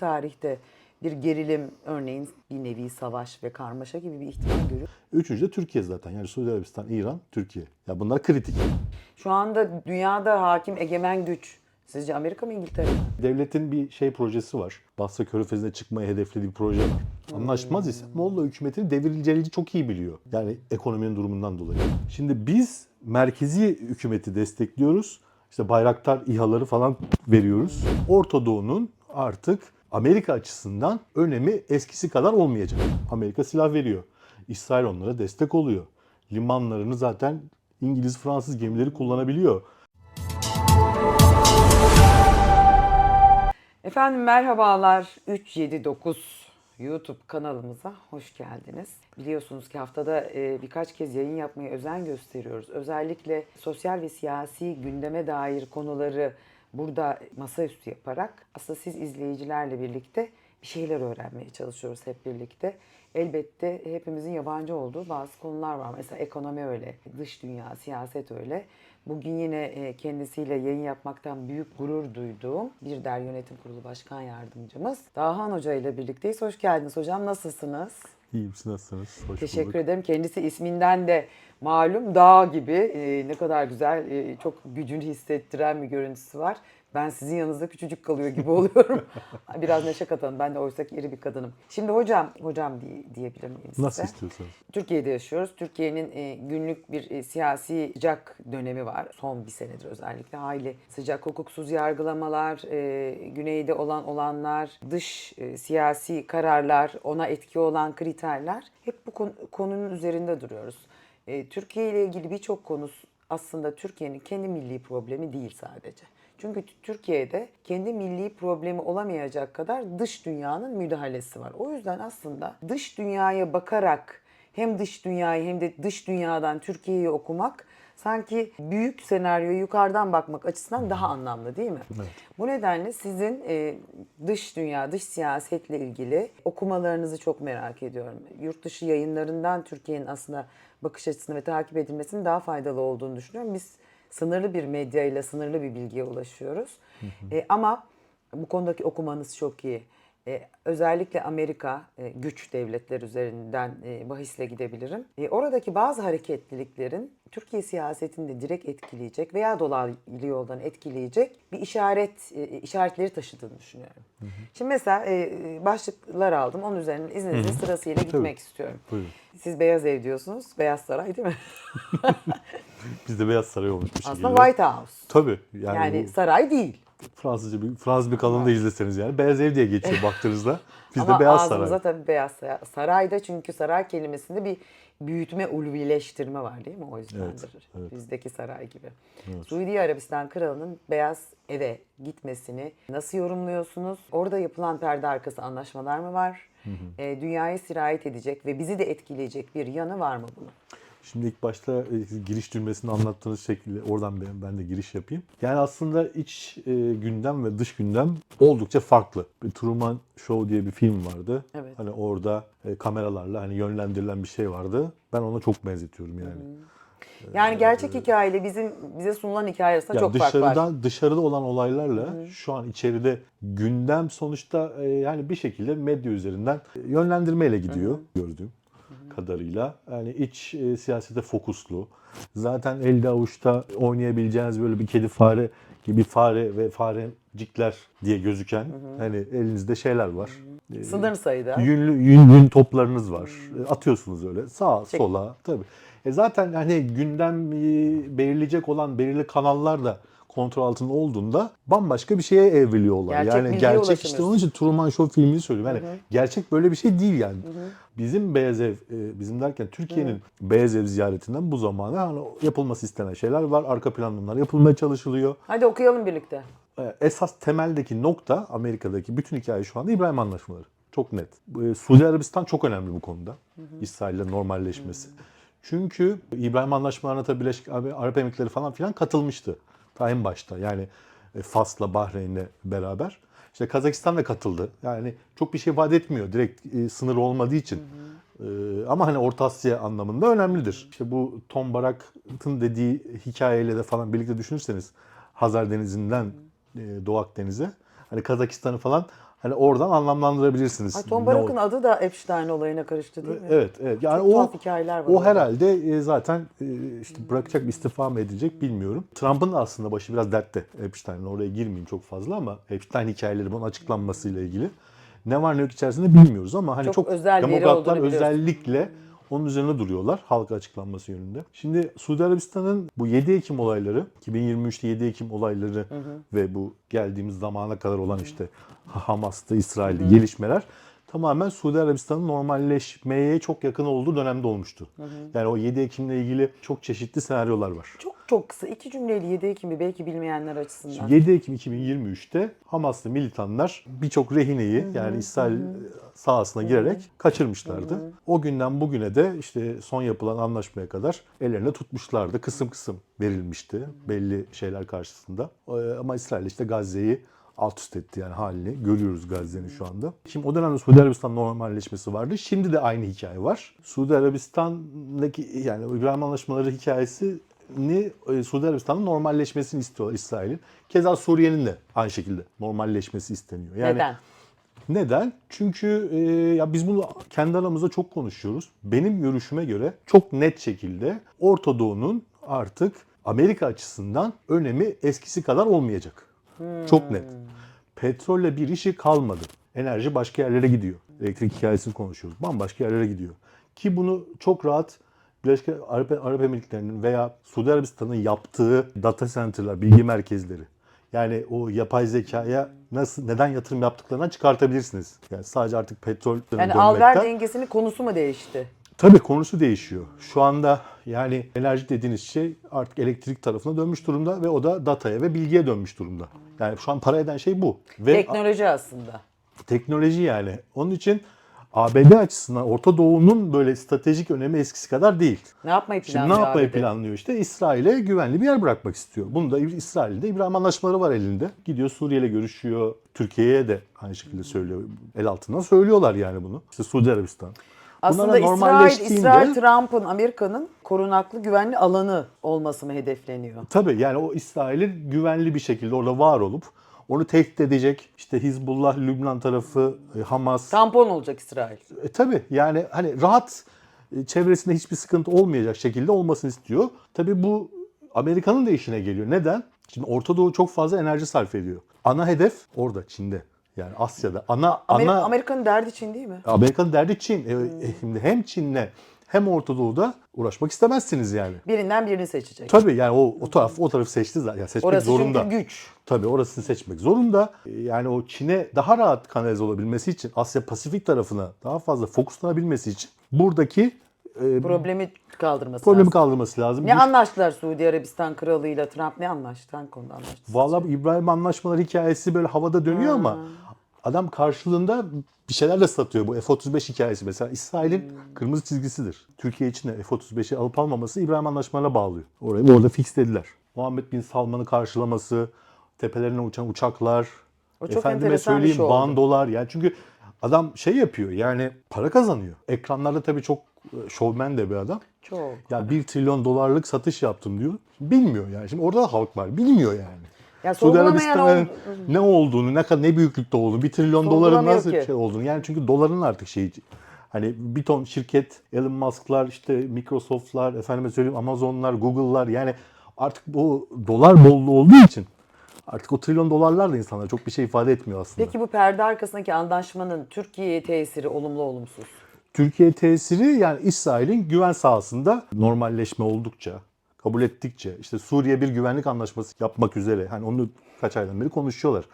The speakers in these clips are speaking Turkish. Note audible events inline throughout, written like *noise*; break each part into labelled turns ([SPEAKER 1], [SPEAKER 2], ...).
[SPEAKER 1] tarihte bir gerilim örneğin bir nevi savaş ve karmaşa gibi bir ihtimal görüyor.
[SPEAKER 2] Üçüncü de Türkiye zaten. Yani Suudi Arabistan, İran, Türkiye. Ya bunlar kritik.
[SPEAKER 1] Şu anda dünyada hakim egemen güç. Sizce Amerika mı İngiltere mi?
[SPEAKER 2] Devletin bir şey projesi var. Basra Körfezi'ne çıkmayı hedeflediği bir proje var. Anlaşmaz ise Molla hükümetini devireceğini çok iyi biliyor. Yani ekonominin durumundan dolayı. Şimdi biz merkezi hükümeti destekliyoruz. İşte Bayraktar İHA'ları falan veriyoruz. Orta Doğu'nun artık Amerika açısından önemi eskisi kadar olmayacak. Amerika silah veriyor. İsrail onlara destek oluyor. Limanlarını zaten İngiliz, Fransız gemileri kullanabiliyor.
[SPEAKER 1] Efendim merhabalar 379 YouTube kanalımıza hoş geldiniz. Biliyorsunuz ki haftada e, birkaç kez yayın yapmaya özen gösteriyoruz. Özellikle sosyal ve siyasi gündeme dair konuları burada masaüstü yaparak aslında siz izleyicilerle birlikte bir şeyler öğrenmeye çalışıyoruz hep birlikte. Elbette hepimizin yabancı olduğu bazı konular var. Mesela ekonomi öyle, dış dünya, siyaset öyle. Bugün yine e, kendisiyle yayın yapmaktan büyük gurur duyduğum bir der yönetim kurulu başkan yardımcımız Dahan Hoca ile birlikteyiz. Hoş geldiniz hocam. Nasılsınız?
[SPEAKER 2] İyiyim, siz nasılsınız? Hoş
[SPEAKER 1] Teşekkür
[SPEAKER 2] bulduk.
[SPEAKER 1] ederim. Kendisi isminden de malum dağ gibi e, ne kadar güzel, e, çok gücünü hissettiren bir görüntüsü var. Ben sizin yanınızda küçücük kalıyor gibi *laughs* oluyorum. Biraz neşe katalım. Ben de oysa ki iri bir kadınım. Şimdi hocam, hocam diye, diyebilir miyim size?
[SPEAKER 2] Nasıl istiyorsanız.
[SPEAKER 1] Türkiye'de yaşıyoruz. Türkiye'nin e, günlük bir e, siyasi sıcak dönemi var. Son bir senedir özellikle. Hayli sıcak hukuksuz yargılamalar, e, güneyde olan olanlar, dış e, siyasi kararlar, ona etki olan kriterler. Hep bu konu- konunun üzerinde duruyoruz. E, Türkiye ile ilgili birçok konu aslında Türkiye'nin kendi milli problemi değil sadece. Çünkü Türkiye'de kendi milli problemi olamayacak kadar dış dünyanın müdahalesi var. O yüzden aslında dış dünyaya bakarak hem dış dünyayı hem de dış dünyadan Türkiye'yi okumak sanki büyük senaryoyu yukarıdan bakmak açısından daha anlamlı değil mi?
[SPEAKER 2] Evet.
[SPEAKER 1] Bu nedenle sizin e, dış dünya, dış siyasetle ilgili okumalarınızı çok merak ediyorum. Yurt dışı yayınlarından Türkiye'nin aslında bakış açısını ve takip edilmesinin daha faydalı olduğunu düşünüyorum. Biz sınırlı bir medya ile sınırlı bir bilgiye ulaşıyoruz. E, ama bu konudaki okumanız çok iyi. E, özellikle Amerika e, güç devletler üzerinden e, bahisle gidebilirim. E, oradaki bazı hareketliliklerin Türkiye siyasetini de direkt etkileyecek veya dolaylı yoldan etkileyecek bir işaret e, işaretleri taşıdığını düşünüyorum. Şimdi mesela e, başlıklar aldım. Onun üzerinden izninizle sırasıyla gitmek istiyorum.
[SPEAKER 2] Buyurun.
[SPEAKER 1] Siz Beyaz Ev diyorsunuz. Beyaz Saray değil mi? *laughs*
[SPEAKER 2] Bizde Beyaz Saray olmuş bir şekilde.
[SPEAKER 1] Aslında White House.
[SPEAKER 2] Tabii. Yani,
[SPEAKER 1] Yani
[SPEAKER 2] bu
[SPEAKER 1] saray değil.
[SPEAKER 2] Fransızca bir, Fransız bir kanalında izleseniz yani. Beyaz Ev diye geçiyor *laughs* baktığınızda. Bizde
[SPEAKER 1] Ama
[SPEAKER 2] Beyaz Saray.
[SPEAKER 1] tabii beyaz saray. Sarayda çünkü saray kelimesinde bir büyütme, ulvileştirme var değil mi? O yüzdendir.
[SPEAKER 2] Evet, evet.
[SPEAKER 1] Bizdeki saray gibi. Suudi Arabistan kralının beyaz eve gitmesini nasıl yorumluyorsunuz? Orada yapılan perde arkası anlaşmalar mı var? E, dünyaya sirayet edecek ve bizi de etkileyecek bir yanı var mı bunun?
[SPEAKER 2] Şimdi ilk başta e, giriş cümlesini anlattığınız şekilde oradan ben, ben de giriş yapayım. Yani aslında iç e, gündem ve dış gündem oldukça farklı. Bir Truman Show diye bir film vardı.
[SPEAKER 1] Evet.
[SPEAKER 2] Hani orada e, kameralarla hani yönlendirilen bir şey vardı. Ben ona çok benzetiyorum yani.
[SPEAKER 1] Yani gerçek hikayeyle bizim bize sunulan hikaye arasında
[SPEAKER 2] Yani
[SPEAKER 1] çok fark var.
[SPEAKER 2] dışarıdan dışarıda olan olaylarla şu an içeride gündem sonuçta e, yani bir şekilde medya üzerinden yönlendirmeyle gidiyor gördüğüm kadarıyla. Yani iç e, siyasete fokuslu. Zaten elde avuçta oynayabileceğiniz böyle bir kedi fare gibi fare ve farecikler diye gözüken hani elinizde şeyler var. E,
[SPEAKER 1] Sınır sayıda.
[SPEAKER 2] Yünlü yün, yün toplarınız var. E, Atıyorsunuz öyle sağa
[SPEAKER 1] Çek.
[SPEAKER 2] sola tabii. E zaten hani gündem e, belirleyecek olan belirli kanallar da kontrol altında olduğunda bambaşka bir şeye evriliyor olay.
[SPEAKER 1] Gerçek
[SPEAKER 2] yani gerçek işte onun için Truman Show filmini söylüyorum. Yani gerçek böyle bir şey değil yani. Bizim Beyaz Ev, e, bizim derken Türkiye'nin Beyaz Ev ziyaretinden bu zamana hani yapılması istenen şeyler var. Arka bunlar yapılmaya çalışılıyor.
[SPEAKER 1] Hadi okuyalım birlikte.
[SPEAKER 2] E, esas temeldeki nokta Amerika'daki bütün hikaye şu anda İbrahim Anlaşmaları. Çok net. E, Suudi Arabistan çok önemli bu konuda. İsrail'le normalleşmesi. Çünkü İbrahim Anlaşmalarına tabii Birleşik Arap Emirlikleri falan filan katılmıştı. Ta en başta yani e, Fas'la Bahreyn'le beraber. İşte Kazakistan da katıldı. Yani çok bir şey vaat etmiyor direkt e, sınır olmadığı için. E, ama hani Orta Asya anlamında önemlidir. İşte bu Tom Barak'ın dediği hikayeyle de falan birlikte düşünürseniz Hazar Denizi'nden e, Doğu Akdeniz'e hani Kazakistan'ı falan Hani oradan anlamlandırabilirsiniz.
[SPEAKER 1] Ay, Tom Barak'ın adı da Epstein olayına karıştı değil mi?
[SPEAKER 2] Evet, evet. Yani
[SPEAKER 1] Çok
[SPEAKER 2] o
[SPEAKER 1] tuhaf hikayeler var
[SPEAKER 2] o
[SPEAKER 1] orada.
[SPEAKER 2] herhalde e, zaten e, işte bırakacak mı istifa mı edecek bilmiyorum. Trump'ın da aslında başı biraz dertte Epstein'le. Oraya girmeyeyim çok fazla ama Epstein hikayeleri bunun açıklanmasıyla ilgili. Ne var ne yok içerisinde bilmiyoruz ama hani
[SPEAKER 1] Çok
[SPEAKER 2] çok,
[SPEAKER 1] özel
[SPEAKER 2] demokratlar özellikle onun üzerine duruyorlar halka açıklanması yönünde. Şimdi Suudi Arabistan'ın bu 7 Ekim olayları, 2023'te 7 Ekim olayları ve bu geldiğimiz zamana kadar olan işte Hamas'ta, İsrail'de gelişmeler tamamen Suudi Arabistan'ın normalleşmeye çok yakın olduğu dönemde olmuştu. Yani o 7 Ekim'le ilgili çok çeşitli senaryolar var.
[SPEAKER 1] Çok çok kısa. iki cümleyle 7 Ekim'i belki bilmeyenler açısından.
[SPEAKER 2] 7 Ekim 2023'te Hamaslı militanlar birçok rehineyi yani İsrail sahasına girerek kaçırmışlardı. O günden bugüne de işte son yapılan anlaşmaya kadar ellerine tutmuşlardı. Kısım kısım verilmişti belli şeyler karşısında. Ee, Ama İsrail işte Gazze'yi alt üst etti yani halini. Görüyoruz Gazze'nin şu anda. Şimdi o dönemde Suudi Arabistan normalleşmesi vardı. Şimdi de aynı hikaye var. Suudi Arabistan'daki yani İbrahim Anlaşmaları hikayesi ni e, Suudi Arabistan'ın normalleşmesini istiyorlar İsrail'in. Keza Suriye'nin de aynı şekilde normalleşmesi isteniyor. Yani
[SPEAKER 1] Neden?
[SPEAKER 2] neden? Çünkü e, ya biz bunu kendi aramızda çok konuşuyoruz. Benim görüşüme göre çok net şekilde Orta Doğu'nun artık Amerika açısından önemi eskisi kadar olmayacak. Çok net. Petrolle bir işi kalmadı. Enerji başka yerlere gidiyor. Elektrik hikayesini konuşuyoruz. Bambaşka yerlere gidiyor. Ki bunu çok rahat Birleşik Arap, Arap Emirlikleri'nin veya Suudi Arabistan'ın yaptığı data center'lar, bilgi merkezleri. Yani o yapay zekaya nasıl neden yatırım yaptıklarından çıkartabilirsiniz. Yani sadece artık petrol
[SPEAKER 1] Yani al-ver dengesinin konusu mu değişti?
[SPEAKER 2] Tabii konusu değişiyor. Şu anda yani enerji dediğiniz şey artık elektrik tarafına dönmüş durumda ve o da dataya ve bilgiye dönmüş durumda. Yani şu an para eden şey bu. Ve
[SPEAKER 1] Teknoloji aslında.
[SPEAKER 2] teknoloji yani. Onun için ABD açısından Orta Doğu'nun böyle stratejik önemi eskisi kadar değil.
[SPEAKER 1] Ne yapmayı
[SPEAKER 2] Şimdi
[SPEAKER 1] planlıyor
[SPEAKER 2] ne yapmayı
[SPEAKER 1] ABD?
[SPEAKER 2] planlıyor işte? İsrail'e güvenli bir yer bırakmak istiyor. Bunu da İsrail'de İbrahim anlaşmaları var elinde. Gidiyor Suriye'yle görüşüyor. Türkiye'ye de aynı şekilde söylüyor. El altından söylüyorlar yani bunu. İşte Suudi Arabistan.
[SPEAKER 1] Aslında İsrail, İsrail Trump'ın, Amerika'nın korunaklı güvenli alanı olması mı hedefleniyor?
[SPEAKER 2] Tabii yani o İsrail'in güvenli bir şekilde orada var olup onu tehdit edecek işte Hizbullah, Lübnan tarafı, e, Hamas.
[SPEAKER 1] Tampon olacak İsrail.
[SPEAKER 2] E, tabii yani hani rahat e, çevresinde hiçbir sıkıntı olmayacak şekilde olmasını istiyor. Tabii bu Amerika'nın da işine geliyor. Neden? Şimdi Orta Doğu çok fazla enerji sarf ediyor. Ana hedef orada Çin'de. Yani Asya'da. Ana
[SPEAKER 1] Amerika,
[SPEAKER 2] ana
[SPEAKER 1] Amerika'nın derdi Çin değil mi?
[SPEAKER 2] Amerika'nın derdi Çin. E, e, şimdi hem Çin'le hem Orta Doğu'da uğraşmak istemezsiniz yani.
[SPEAKER 1] Birinden birini seçecek.
[SPEAKER 2] Tabii yani o o taraf o tarafı seçti zaten. Yani seçmek
[SPEAKER 1] Orası
[SPEAKER 2] zorunda.
[SPEAKER 1] çünkü güç.
[SPEAKER 2] Tabii orasını seçmek zorunda. Ee, Yani o Çin'e daha rahat kanalize olabilmesi için, Asya Pasifik tarafına daha fazla fokuslanabilmesi için buradaki e,
[SPEAKER 1] Problemi kaldırması
[SPEAKER 2] problemi
[SPEAKER 1] lazım.
[SPEAKER 2] kaldırması lazım.
[SPEAKER 1] Ne
[SPEAKER 2] Bir-
[SPEAKER 1] anlaştılar Suudi Arabistan kralıyla Trump ne anlaştı? Hangi konuda anlaştı?
[SPEAKER 2] Vallahi bu İbrahim anlaşmaları hikayesi böyle havada dönüyor ama adam karşılığında bir şeyler de satıyor. Bu F-35 hikayesi mesela İsrail'in kırmızı çizgisidir. Türkiye için de F-35'i alıp almaması İbrahim anlaşmalarına bağlıyor. Orayı orada fixlediler. Muhammed Bin Salman'ı karşılaması, tepelerine uçan uçaklar,
[SPEAKER 1] O çok
[SPEAKER 2] efendime
[SPEAKER 1] enteresan bir
[SPEAKER 2] söyleyeyim
[SPEAKER 1] şey oldu.
[SPEAKER 2] bandolar. Yani çünkü adam şey yapıyor yani para kazanıyor. Ekranlarda tabii çok şovmen de bir adam.
[SPEAKER 1] Çok.
[SPEAKER 2] Ya 1 trilyon dolarlık satış yaptım diyor. Bilmiyor yani. Şimdi orada da halk var. Bilmiyor yani.
[SPEAKER 1] Ya
[SPEAKER 2] Suudi Arabistan'ın
[SPEAKER 1] ol-
[SPEAKER 2] ne olduğunu, ne kadar ne büyüklükte olduğunu, 1 trilyon doların nasıl
[SPEAKER 1] ki.
[SPEAKER 2] şey olduğunu. Yani çünkü doların artık şeyi hani bir ton şirket, Elon Musk'lar, işte Microsoft'lar, efendime söyleyeyim Amazon'lar, Google'lar yani artık bu dolar bolluğu olduğu için artık o trilyon dolarlar da insanlara çok bir şey ifade etmiyor aslında.
[SPEAKER 1] Peki bu perde arkasındaki anlaşmanın Türkiye'ye tesiri olumlu olumsuz?
[SPEAKER 2] Türkiye tesiri yani İsrail'in güven sahasında normalleşme oldukça, kabul ettikçe işte Suriye bir güvenlik anlaşması yapmak üzere hani onu kaç aydan beri konuşuyorlar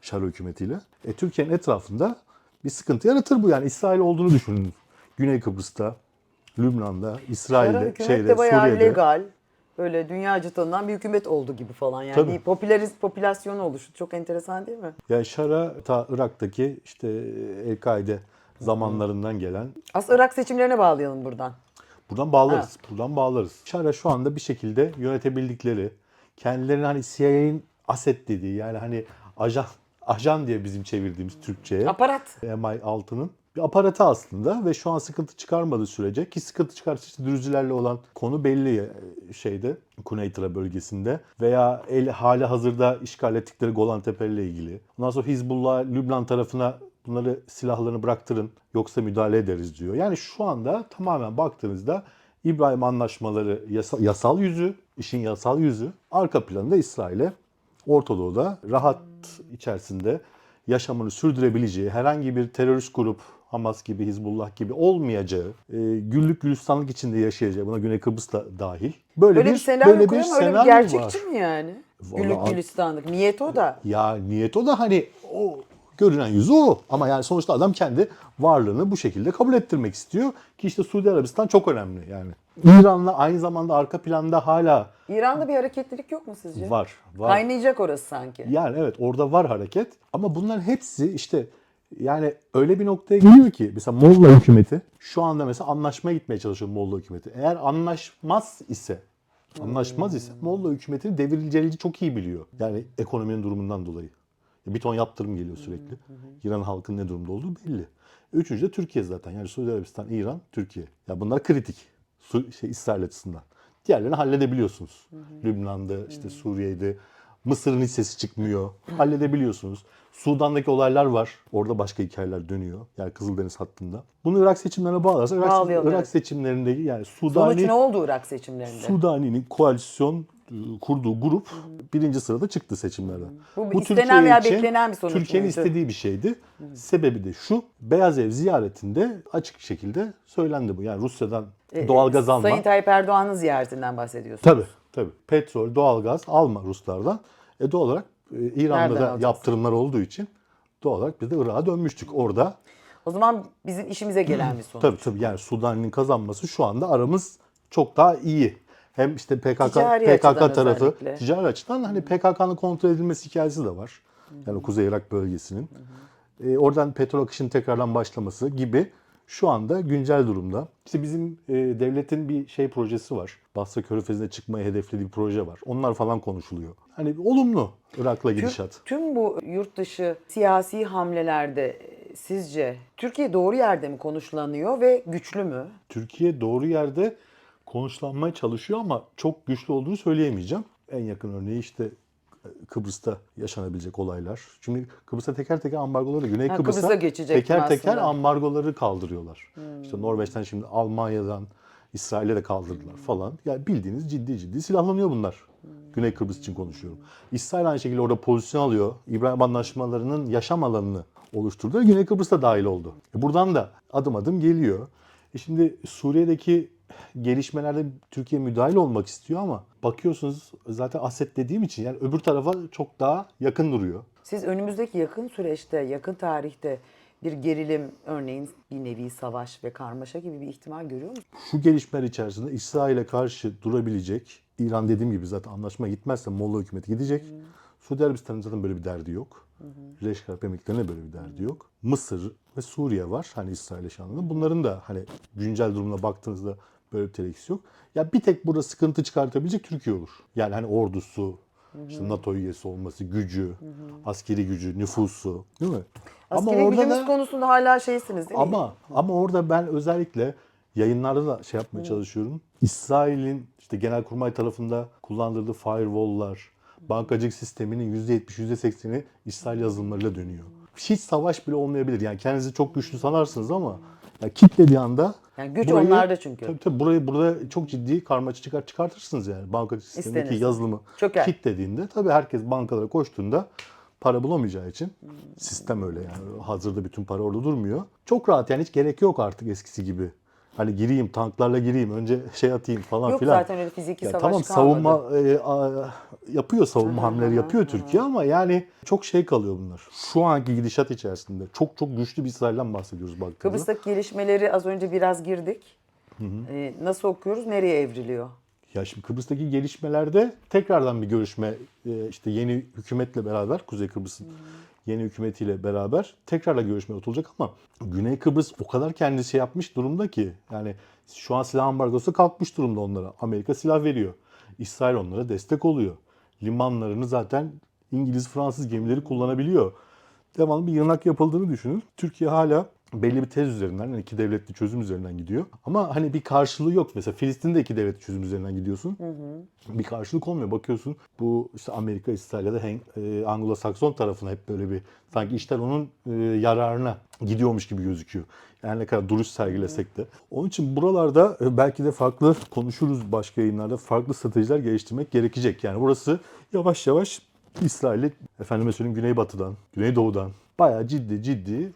[SPEAKER 2] Şar hükümetiyle. E, Türkiye'nin etrafında bir sıkıntı yaratır bu yani İsrail olduğunu düşünün. Güney Kıbrıs'ta, Lübnan'da, İsrail'de, şeyde,
[SPEAKER 1] de bayağı
[SPEAKER 2] Suriye'de.
[SPEAKER 1] legal. Böyle dünyaca tanınan bir hükümet oldu gibi falan. Yani
[SPEAKER 2] Tabii.
[SPEAKER 1] bir popüleriz, popülasyonu oluştu. Çok enteresan değil mi?
[SPEAKER 2] Yani Şar'a ta Irak'taki işte El-Kaide zamanlarından gelen
[SPEAKER 1] Aslında Irak seçimlerine bağlayalım buradan.
[SPEAKER 2] Buradan bağlarız. Buradan bağlarız. Şara şu anda bir şekilde yönetebildikleri, kendilerini hani CIA'nin aset dediği yani hani ajan ajan diye bizim çevirdiğimiz Türkçe'ye
[SPEAKER 1] Aparat.
[SPEAKER 2] MI6'nın bir aparatı aslında ve şu an sıkıntı çıkarmadığı sürece ki sıkıntı çıkarsa işte Drüzülerle olan konu belli e, şeyde Kuzey Irak bölgesinde veya el, hali hazırda işgal ettikleri Golan Tepe ile ilgili. Ondan sonra Hizbullah Lübnan tarafına bunları silahlarını bıraktırın yoksa müdahale ederiz diyor. Yani şu anda tamamen baktığınızda İbrahim anlaşmaları yasa- yasal yüzü, işin yasal yüzü. Arka planında İsrail'e Orta Doğu'da rahat içerisinde yaşamını sürdürebileceği herhangi bir terörist grup Hamas gibi, Hizbullah gibi olmayacağı, e, güllük gülistanlık içinde yaşayacağı, buna Güney Kıbrıs da dahil. Böyle,
[SPEAKER 1] Böyle bir, senaryo
[SPEAKER 2] böyle
[SPEAKER 1] kuruyor mu? Öyle bir
[SPEAKER 2] senaryo
[SPEAKER 1] gerçekçi
[SPEAKER 2] var.
[SPEAKER 1] mi yani?
[SPEAKER 2] Vallahi
[SPEAKER 1] Güllük gülistanlık. Niyet o da.
[SPEAKER 2] Ya niyet o da hani o görünen yüzü o. Ama yani sonuçta adam kendi varlığını bu şekilde kabul ettirmek istiyor. Ki işte Suudi Arabistan çok önemli yani. İran'la aynı zamanda arka planda hala
[SPEAKER 1] İran'da bir hareketlilik yok mu sizce?
[SPEAKER 2] var. var.
[SPEAKER 1] Kaynayacak orası sanki.
[SPEAKER 2] Yani evet orada var hareket ama bunların hepsi işte yani öyle bir noktaya geliyor ki mesela Molla hükümeti şu anda mesela anlaşmaya gitmeye çalışıyor Molla hükümeti. Eğer anlaşmaz ise anlaşmaz ise Molla hükümetini devrileceğini çok iyi biliyor. Yani ekonominin durumundan dolayı. Bir ton yaptırım geliyor sürekli. İran halkının ne durumda olduğu belli. Üçüncü de Türkiye zaten. Yani Suudi Arabistan, İran, Türkiye. Ya bunlar kritik. Su, şey, İsrail açısından. Diğerlerini halledebiliyorsunuz. Lübnan'da, işte Suriye'de. Mısır'ın hissesi çıkmıyor. Halledebiliyorsunuz. Sudan'daki olaylar var. Orada başka hikayeler dönüyor. Yani Kızıldeniz hattında. Bunu Irak seçimlerine bağlarsa Irak, Irak seçimlerindeki yani
[SPEAKER 1] Sonuç
[SPEAKER 2] Sudani
[SPEAKER 1] ne oldu Irak seçimlerinde?
[SPEAKER 2] Sudani'nin koalisyon kurduğu grup birinci sırada çıktı seçimlerden.
[SPEAKER 1] Bu istenen veya beklenen bir sonuç
[SPEAKER 2] Türkiye'nin
[SPEAKER 1] muydu?
[SPEAKER 2] istediği bir şeydi. Sebebi de şu. Beyaz Ev ziyaretinde açık şekilde söylendi bu. Yani Rusya'dan
[SPEAKER 1] E,
[SPEAKER 2] doğalgaz alma.
[SPEAKER 1] Sayın Tayyip Erdoğan'ın ziyaretinden bahsediyorsunuz.
[SPEAKER 2] Tabii tabii. Petrol, doğalgaz alma Ruslardan. E doğal olarak e, İran'da
[SPEAKER 1] Nereden
[SPEAKER 2] da yaptırımlar olduğu için doğal olarak biz de Irak'a dönmüştük. Orada
[SPEAKER 1] O zaman bizim işimize gelen bir *clears throat* sonuç.
[SPEAKER 2] Tabii tabii yani Sudan'ın kazanması şu anda aramız çok daha iyi. Hem işte PKK
[SPEAKER 1] Ticari
[SPEAKER 2] PKK tarafı
[SPEAKER 1] özellikle.
[SPEAKER 2] ticari açıdan hani PKK'nın kontrol edilmesi hikayesi de var. Yani Kuzey Irak bölgesinin. E, oradan petrol akışının tekrardan başlaması gibi şu anda güncel durumda. İşte bizim e, devletin bir şey projesi var. Basra Körfezi'ne çıkmayı hedeflediği bir proje var. Onlar falan konuşuluyor. Hani olumlu Irak'la
[SPEAKER 1] Tüm,
[SPEAKER 2] gidişat.
[SPEAKER 1] tüm bu yurt dışı siyasi hamlelerde e, sizce Türkiye doğru yerde mi konuşlanıyor ve güçlü mü?
[SPEAKER 2] Türkiye doğru yerde konuşlanmaya çalışıyor ama çok güçlü olduğunu söyleyemeyeceğim. En yakın örneği işte e, Kıbrıs'ta yaşanabilecek olaylar. Çünkü Kıbrıs'ta teker teker ambargoları, Güney
[SPEAKER 1] Ha,
[SPEAKER 2] Kıbrıs'a
[SPEAKER 1] Kıbrıs'a
[SPEAKER 2] teker teker ambargoları kaldırıyorlar. İşte Norveç'ten şimdi Almanya'dan İsrail'e de kaldırdılar falan. Yani bildiğiniz ciddi ciddi silahlanıyor bunlar. Güney Kıbrıs için konuşuyorum. İsrail aynı şekilde orada pozisyon alıyor. İbrahim Anlaşmaları'nın yaşam alanını oluşturdu. Güney Kıbrıs'ta dahil oldu. E buradan da adım adım geliyor. E şimdi Suriye'deki gelişmelerde Türkiye müdahil olmak istiyor ama bakıyorsunuz zaten Ased dediğim için yani öbür tarafa çok daha yakın duruyor.
[SPEAKER 1] Siz önümüzdeki yakın süreçte, yakın tarihte bir gerilim, örneğin bir nevi savaş ve karmaşa gibi bir ihtimal görüyor musunuz?
[SPEAKER 2] Şu gelişmeler içerisinde İsrail'e karşı durabilecek, İran dediğim gibi zaten anlaşma gitmezse Molla hükümeti gidecek. Suudi Arabistan'ın zaten böyle bir derdi yok. Arap Emirlikleri'ne böyle bir derdi yok. Mısır ve Suriye var hani İsrail'e şu anda. Bunların da hani güncel durumuna baktığınızda böyle bir telekisi yok. Ya bir tek burada sıkıntı çıkartabilecek Türkiye olur. Yani hani ordusu, işte NATO üyesi olması, gücü, askeri gücü, nüfusu değil mi?
[SPEAKER 1] Askeri gücümüz konusunda hala şeysiniz değil mi?
[SPEAKER 2] Ama ama orada ben özellikle yayınlarda da şey yapmaya çalışıyorum. İsrail'in işte Genelkurmay tarafında kullandırdığı firewall'lar, bankacılık sisteminin %70, %80'i İsrail yazılımlarıyla dönüyor. Hiç savaş bile olmayabilir. Yani kendinizi çok güçlü sanarsınız ama ya kitlediği anda
[SPEAKER 1] Yani güç onlarda çünkü.
[SPEAKER 2] Tabii tabii burayı burada çok ciddi karmaşa çıkar çıkartırsınız yani bankacılık sistemindeki
[SPEAKER 1] İstenirse.
[SPEAKER 2] yazılımı
[SPEAKER 1] Çöker.
[SPEAKER 2] kitlediğinde tabii herkes bankalara koştuğunda para bulamayacağı için sistem öyle yani hazırda bütün para orada durmuyor. Çok rahat yani hiç gerek yok artık eskisi gibi. Hani gireyim tanklarla gireyim önce *laughs* şey atayım falan
[SPEAKER 1] Yok
[SPEAKER 2] filan.
[SPEAKER 1] zaten öyle fiziki
[SPEAKER 2] Ya
[SPEAKER 1] savaş
[SPEAKER 2] tamam savunma e, a- yapıyor savunma hamleleri yapıyor Türkiye ama yani çok şey kalıyor bunlar. Şu anki gidişat içerisinde çok çok güçlü bir İsrail'den bahsediyoruz baktığımızda.
[SPEAKER 1] Kıbrıs'taki gelişmeleri az önce biraz girdik. Ee, nasıl okuyoruz? Nereye evriliyor?
[SPEAKER 2] Ya şimdi Kıbrıs'taki gelişmelerde tekrardan bir görüşme e, işte yeni hükümetle beraber Kuzey Kıbrıs'ın yeni hükümetiyle beraber tekrarla görüşme yapılacak ama Güney Kıbrıs o kadar kendisi şey yapmış durumda ki yani şu an silah ambargosu kalkmış durumda onlara. Amerika silah veriyor. İsrail onlara destek oluyor. Limanlarını zaten İngiliz Fransız gemileri kullanabiliyor. devamlı bir yığınak yapıldığını düşünün. Türkiye hala belli bir tez üzerinden, yani iki devletli çözüm üzerinden gidiyor. Ama hani bir karşılığı yok. Mesela Filistin'de iki devletli çözüm üzerinden gidiyorsun. Bir karşılık olmuyor. Bakıyorsun bu işte Amerika, İsrail ya da Hen- e, Anglo-Sakson tarafına hep böyle bir sanki işler onun e, yararına gidiyormuş gibi gözüküyor. Yani ne kadar duruş sergilesek de. Onun için buralarda e, belki de farklı konuşuruz başka yayınlarda farklı stratejiler geliştirmek gerekecek. Yani burası yavaş yavaş İsrail'i efendime söyleyeyim Güneybatı'dan, Güneydoğu'dan bayağı ciddi ciddi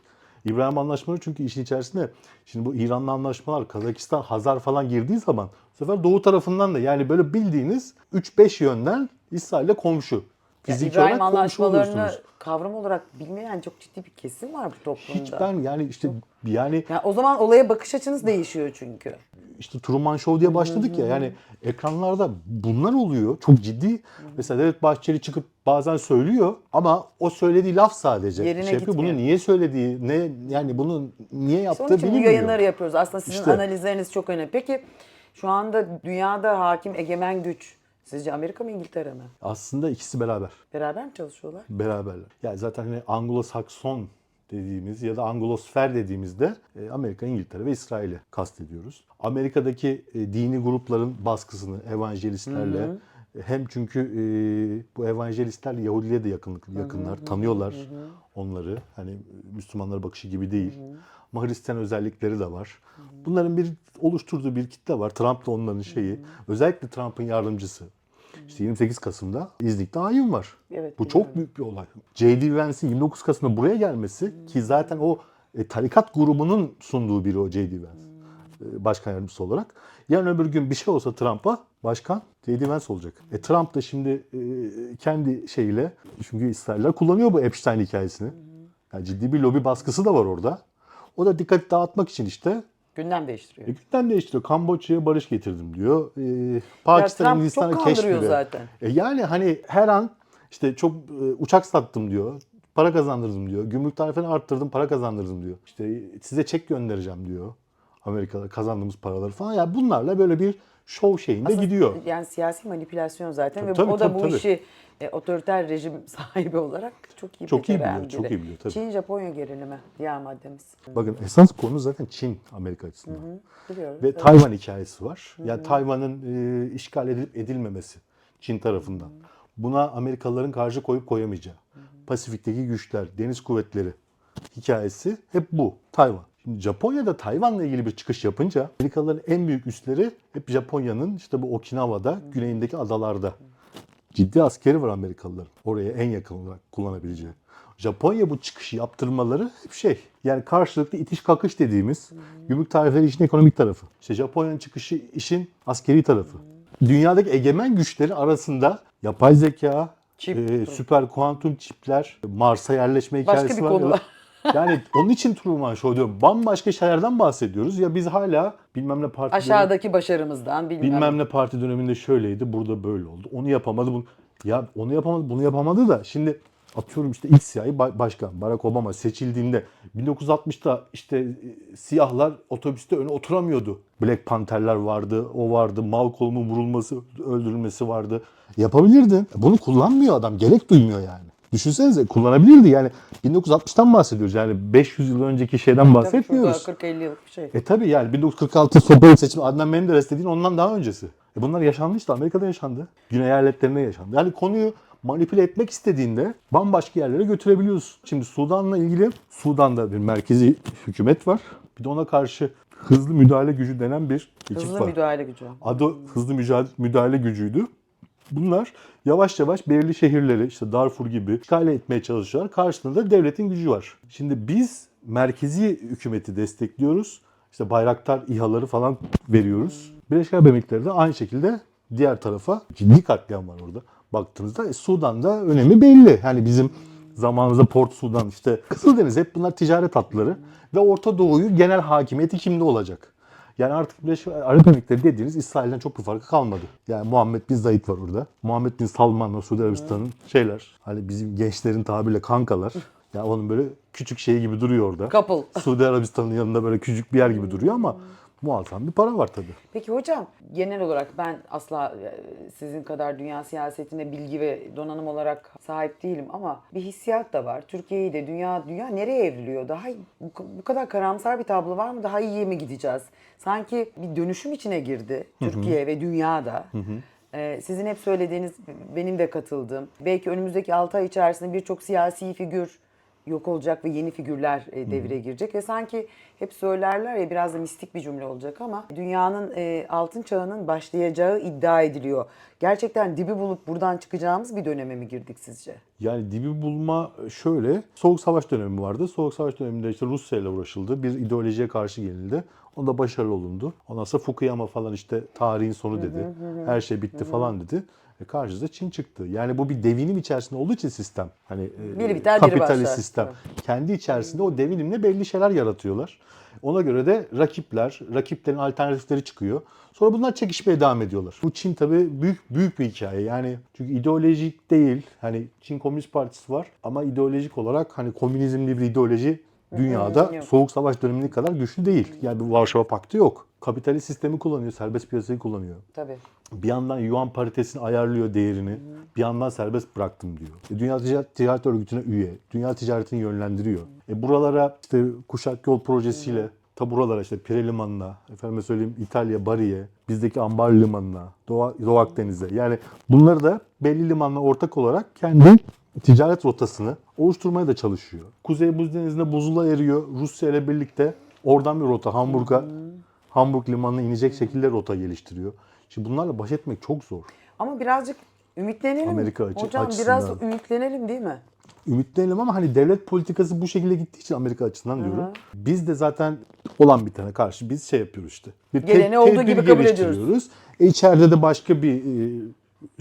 [SPEAKER 2] İbrahim anlaşmaları çünkü işin içerisinde şimdi bu İran'la anlaşmalar Kazakistan, Hazar falan girdiği zaman bu sefer doğu tarafından da yani böyle bildiğiniz 3-5 yönden İsrail'le komşu. Fiziki
[SPEAKER 1] İbrahim
[SPEAKER 2] olarak komşu
[SPEAKER 1] anlaşmalarını
[SPEAKER 2] oluyorsunuz.
[SPEAKER 1] Kavram olarak bilmeyen çok ciddi bir kesim var bu toplumda.
[SPEAKER 2] Hiç ben yani işte yani
[SPEAKER 1] Yani o zaman olaya bakış açınız değişiyor çünkü.
[SPEAKER 2] işte Truman Show diye başladık ya yani ekranlarda bunlar oluyor çok ciddi. Mesela Devlet Bahçeli çıkıp bazen söylüyor ama o söylediği laf sadece.
[SPEAKER 1] Yerine
[SPEAKER 2] Şey yapıyor,
[SPEAKER 1] gitmiyor.
[SPEAKER 2] Bunu niye söylediği, ne yani bunu niye
[SPEAKER 1] İşte
[SPEAKER 2] yaptığı
[SPEAKER 1] onun için bu
[SPEAKER 2] bilinmiyor.
[SPEAKER 1] yayınları yapıyoruz. Aslında sizin
[SPEAKER 2] İşte.
[SPEAKER 1] analizleriniz çok önemli. Peki şu anda dünyada hakim egemen güç sizce Amerika mı İngiltere mi?
[SPEAKER 2] Aslında ikisi beraber.
[SPEAKER 1] Beraber mi çalışıyorlar?
[SPEAKER 2] Beraberler. Yani zaten hani Anglo-Sakson dediğimiz ya da Anglosfer dediğimizde e, Amerika, İngiltere ve İsrail'i kastediyoruz. Amerika'daki e, dini grupların baskısını evangelistlerle e, hem çünkü e, bu evangelistlerle Yahudiliğe de yakınlık yakınlar, tanıyorlar onları. Hani Müslümanlara bakışı gibi değil. Ama Hristiyan özellikleri de var. Bunların bir oluşturduğu bir kitle var. Trump da onların şeyi. Özellikle Trump'ın yardımcısı. İşte 28 Kasım'da İznik'te ayin var.
[SPEAKER 1] Evet,
[SPEAKER 2] Bu çok büyük bir olay. J.D. Vance'in 29 Kasım'da buraya gelmesi ki zaten o e, tarikat grubunun sunduğu biri o J.D. Vance. e, başkan yardımcısı olarak. Yarın öbür gün bir şey olsa Trump'a başkan J.D. Vance olacak. E, Trump da şimdi e, kendi şeyiyle çünkü İsrailler kullanıyor bu Epstein hikayesini. Yani ciddi bir lobi baskısı da var orada. O da dikkat dağıtmak için işte
[SPEAKER 1] Gündem değiştiriyor.
[SPEAKER 2] e, gündem değiştiriyor. Kamboçya'ya barış getirdim diyor. E, Pakistan,
[SPEAKER 1] kandırıyor
[SPEAKER 2] keşfediyor.
[SPEAKER 1] zaten.
[SPEAKER 2] E yani hani her an işte çok e, uçak sattım diyor. Para kazandırdım diyor. Gümrük tarifini arttırdım, para kazandırdım diyor. İşte size çek göndereceğim diyor. Amerika'da kazandığımız paraları falan. Yani bunlarla böyle bir şov şeyinde
[SPEAKER 1] Aslında
[SPEAKER 2] gidiyor.
[SPEAKER 1] Yani siyasi manipülasyon zaten
[SPEAKER 2] Tabii,
[SPEAKER 1] ve
[SPEAKER 2] tabii,
[SPEAKER 1] o da
[SPEAKER 2] tabii,
[SPEAKER 1] bu
[SPEAKER 2] tabii.
[SPEAKER 1] işi e, otoriter rejim *laughs* sahibi olarak çok iyi
[SPEAKER 2] Çok iyi biliyor, çok iyi biliyor, tabii.
[SPEAKER 1] Çin-Japonya gerilimi diğer maddemiz.
[SPEAKER 2] Bakın esas konu zaten Çin Amerika açısından.
[SPEAKER 1] Biliyoruz.
[SPEAKER 2] Ve
[SPEAKER 1] evet.
[SPEAKER 2] Tayvan hikayesi var. Yani Tayvan'ın e, işgal edilip edilmemesi Çin tarafından. Buna Amerikalıların karşı koyup koyamayacağı. Pasifik'teki güçler, deniz kuvvetleri hikayesi hep bu. Tayvan. Şimdi Japonya'da Tayvan'la ilgili bir çıkış yapınca Amerikalıların en büyük üsleri hep Japonya'nın işte bu Okinawa'da, güneyindeki adalarda. Ciddi askeri var Amerikalıların. Oraya en yakın olarak kullanabileceği. Japonya bu çıkışı yaptırmaları hep şey. Yani karşılıklı itiş kakış dediğimiz gümrük tarifleri işin ekonomik tarafı. İşte Japonya'nın çıkışı işin askeri tarafı. Dünyadaki egemen güçleri arasında yapay zeka,
[SPEAKER 1] Çip.
[SPEAKER 2] e, süper kuantum çipler, Mars'a yerleşme
[SPEAKER 1] Başka
[SPEAKER 2] hikayesi
[SPEAKER 1] bir
[SPEAKER 2] var.
[SPEAKER 1] konu var. *laughs*
[SPEAKER 2] Yani onun için Truman Show diyorum. Bambaşka şeylerden bahsediyoruz. Ya biz hala bilmem ne parti
[SPEAKER 1] Aşağıdaki başarımızdan bilmem.
[SPEAKER 2] bilmem ne parti döneminde şöyleydi, burada böyle oldu. Onu yapamadı, bunu ya onu yapamadı, bunu yapamadı da şimdi atıyorum işte ilk siyahi ba- başkan Barack Obama seçildiğinde 1960'ta işte e, siyahlar otobüste öne oturamıyordu. Black Panther'ler vardı, o vardı, Malcolm'un vurulması, öldürülmesi vardı. Yapabilirdin. Bunu kullanmıyor adam, gerek duymuyor yani. Düşünsenize kullanabilirdi yani 1960'tan bahsediyoruz yani 500 yıl önceki şeyden bahsetmiyoruz.
[SPEAKER 1] şurada 40-50 yıllık bir şey.
[SPEAKER 2] E tabi yani 1946 Sopalı seçimi Adnan Menderes dediğin ondan daha öncesi. E bunlar yaşandı işte Amerika'da yaşandı. Güney eyaletlerinde yaşandı. Yani konuyu manipüle etmek istediğinde bambaşka yerlere götürebiliyorsun. Şimdi Sudan'la ilgili Sudan'da bir merkezi hükümet var. Bir de ona karşı hızlı müdahale gücü denen bir ekip
[SPEAKER 1] Hızlı
[SPEAKER 2] var.
[SPEAKER 1] müdahale gücü.
[SPEAKER 2] Adı hızlı mücadele, müdahale gücüydü. Bunlar yavaş yavaş belirli şehirleri işte Darfur gibi işgal etmeye çalışıyorlar. Karşılığında da devletin gücü var. Şimdi biz merkezi hükümeti destekliyoruz. İşte Bayraktar İHA'ları falan veriyoruz. Birleşik Arap Emirlikleri de aynı şekilde diğer tarafa ciddi katliam var orada. Baktığınızda e, Sudan'da önemi belli. Yani bizim zamanımızda Port Sudan işte Kızıldeniz hep bunlar ticaret hatları ve Orta Doğu'yu genel hakimiyeti kimde olacak? Yani artık Birleşik Arap Emirlikleri dediğiniz İsrail'den çok bir farkı kalmadı. Yani Muhammed bin Zayed var orada. Muhammed bin Salman'la Suudi Arabistan'ın şeyler. Hani bizim gençlerin tabiriyle kankalar. Yani onun böyle küçük şeyi gibi duruyor orada.
[SPEAKER 1] Couple.
[SPEAKER 2] Suudi Arabistan'ın yanında böyle küçük bir yer gibi duruyor ama muazzam bir para var tabii.
[SPEAKER 1] Peki hocam genel olarak ben asla e, sizin kadar dünya siyasetine bilgi ve donanım olarak sahip değilim ama bir hissiyat da var. Türkiye'yi de dünya dünya nereye evriliyor? Daha bu, kadar karamsar bir tablo var mı? Daha iyiye mi gideceğiz? Sanki bir dönüşüm içine girdi Türkiye ve dünyada. Ee, sizin hep söylediğiniz, benim de katıldığım, belki önümüzdeki 6 ay içerisinde birçok siyasi figür yok olacak ve yeni figürler e, devre girecek ve sanki hep söylerler ya biraz da mistik bir cümle olacak ama dünyanın e, altın çağının başlayacağı iddia ediliyor. Gerçekten dibi bulup buradan çıkacağımız bir döneme mi girdik sizce?
[SPEAKER 2] Yani dibi bulma şöyle, Soğuk Savaş dönemi vardı. Soğuk Savaş döneminde işte Rusya ile uğraşıldı. Bir ideolojiye karşı gelindi. Onda başarılı olundu. Ondan sonra Fukuyama falan işte tarihin sonu dedi. Her şey bitti falan dedi. E karşımıza Çin çıktı. Yani bu bir devinim içerisinde olduğu için sistem. Hani e,
[SPEAKER 1] Biri biter, biri
[SPEAKER 2] kapitalist
[SPEAKER 1] başlar.
[SPEAKER 2] sistem. Kendi içerisinde o devinimle belli şeyler yaratıyorlar. Ona göre de rakipler, rakiplerin alternatifleri çıkıyor. Sonra bunlar çekişmeye devam ediyorlar. Bu Çin tabii büyük büyük bir hikaye. Yani çünkü ideolojik değil. Hani Çin Komünist Partisi var ama ideolojik olarak hani komünizmli bir ideoloji dünyada
[SPEAKER 1] yok.
[SPEAKER 2] Soğuk Savaş döneminin kadar güçlü değil. Yani bir Varşova Paktı yok. Kapitalist sistemi kullanıyor, serbest piyasayı kullanıyor.
[SPEAKER 1] Tabii.
[SPEAKER 2] Bir yandan yuan paritesini ayarlıyor değerini. Bir yandan serbest bıraktım diyor. E, Dünya Ticaret, Ticaret Örgütü'ne üye. Dünya ticaretini yönlendiriyor. E buralara işte Kuşak Yol projesiyle ta buralara işte Pire Limanı'na, efendime söyleyeyim İtalya Bari'ye, bizdeki Ambar Limanı'na, Doğu, Doğu Akdeniz'e. Yani bunları da belli limanla ortak olarak kendi ticaret rotasını oluşturmaya da çalışıyor. Kuzey Buz Denizi'nde buzula eriyor. Rusya ile birlikte oradan bir rota Hamburg'a, Hamburg limanına inecek şekilde rota geliştiriyor. Şimdi bunlarla baş etmek çok zor.
[SPEAKER 1] Ama birazcık ümitlenelim.
[SPEAKER 2] Amerika açı-
[SPEAKER 1] Hocam
[SPEAKER 2] açısından.
[SPEAKER 1] biraz ümitlenelim değil mi?
[SPEAKER 2] Ümitlenelim ama hani devlet politikası bu şekilde gittiği için Amerika açısından diyorum. Biz de zaten olan bir tane karşı biz şey yapıyoruz işte. Bir te-
[SPEAKER 1] Geleni olduğu
[SPEAKER 2] tedbir
[SPEAKER 1] gibi kabul
[SPEAKER 2] geliştiriyoruz. E içeride de başka bir e,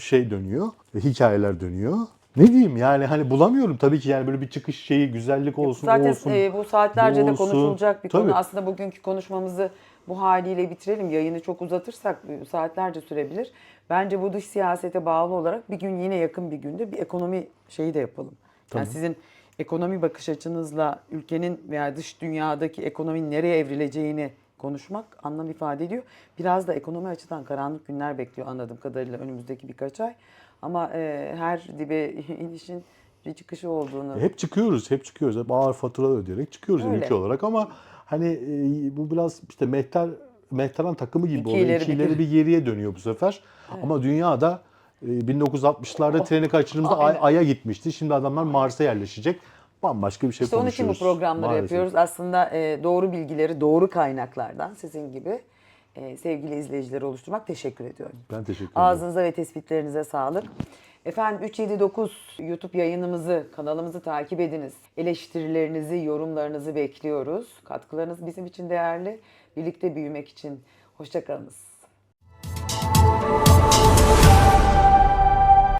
[SPEAKER 2] şey dönüyor. e, Hikayeler dönüyor. Ne diyeyim yani hani bulamıyorum tabii ki yani böyle bir çıkış şeyi güzellik olsun
[SPEAKER 1] Zaten
[SPEAKER 2] olsun.
[SPEAKER 1] e, bu saatlerce
[SPEAKER 2] bu
[SPEAKER 1] de
[SPEAKER 2] olsun.
[SPEAKER 1] konuşulacak bir
[SPEAKER 2] Tabii.
[SPEAKER 1] konu. Aslında bugünkü konuşmamızı bu haliyle bitirelim. Yayını çok uzatırsak e, saatlerce sürebilir. Bence bu dış siyasete bağlı olarak bir gün yine yakın bir günde bir ekonomi şeyi de yapalım. Yani sizin ekonomi bakış açınızla ülkenin veya dış dünyadaki ekonominin nereye evrileceğini konuşmak anlam ifade ediyor. Biraz da ekonomi açıdan karanlık günler bekliyor anladığım kadarıyla önümüzdeki birkaç ay. Ama e, her dibe *laughs* inişin bir çıkışı olduğunu
[SPEAKER 2] Hep çıkıyoruz, hep çıkıyoruz. Hep ağır faturalar ödeyerek çıkıyoruz
[SPEAKER 1] Öyle.
[SPEAKER 2] ülke olarak ama hani e, bu biraz işte mehter Mehteran takımı gibi
[SPEAKER 1] İki
[SPEAKER 2] oluyor.
[SPEAKER 1] ileri
[SPEAKER 2] İki
[SPEAKER 1] bir
[SPEAKER 2] ileri bir geriye dönüyor bu sefer. Ama dünyada e, 1960'larda treni kaçırdığımızda. Ay- Ay'a gitmişti. Şimdi adamlar Mars'a yerleşecek. Bambaşka bir şey
[SPEAKER 1] İşte onun için bu
[SPEAKER 2] konuşuyoruz.
[SPEAKER 1] programları
[SPEAKER 2] maalesef.
[SPEAKER 1] yapıyoruz. Aslında e, doğru bilgileri doğru kaynaklardan sizin gibi e, sevgili izleyicileri oluşturmak teşekkür ediyorum.
[SPEAKER 2] Ben teşekkür ederim.
[SPEAKER 1] Ağzınıza ve tespitlerinize sağlık. Efendim 379 YouTube yayınımızı, kanalımızı takip ediniz. Eleştirilerinizi, yorumlarınızı bekliyoruz. Katkılarınız bizim için değerli. Birlikte büyümek için hoşçakalınız.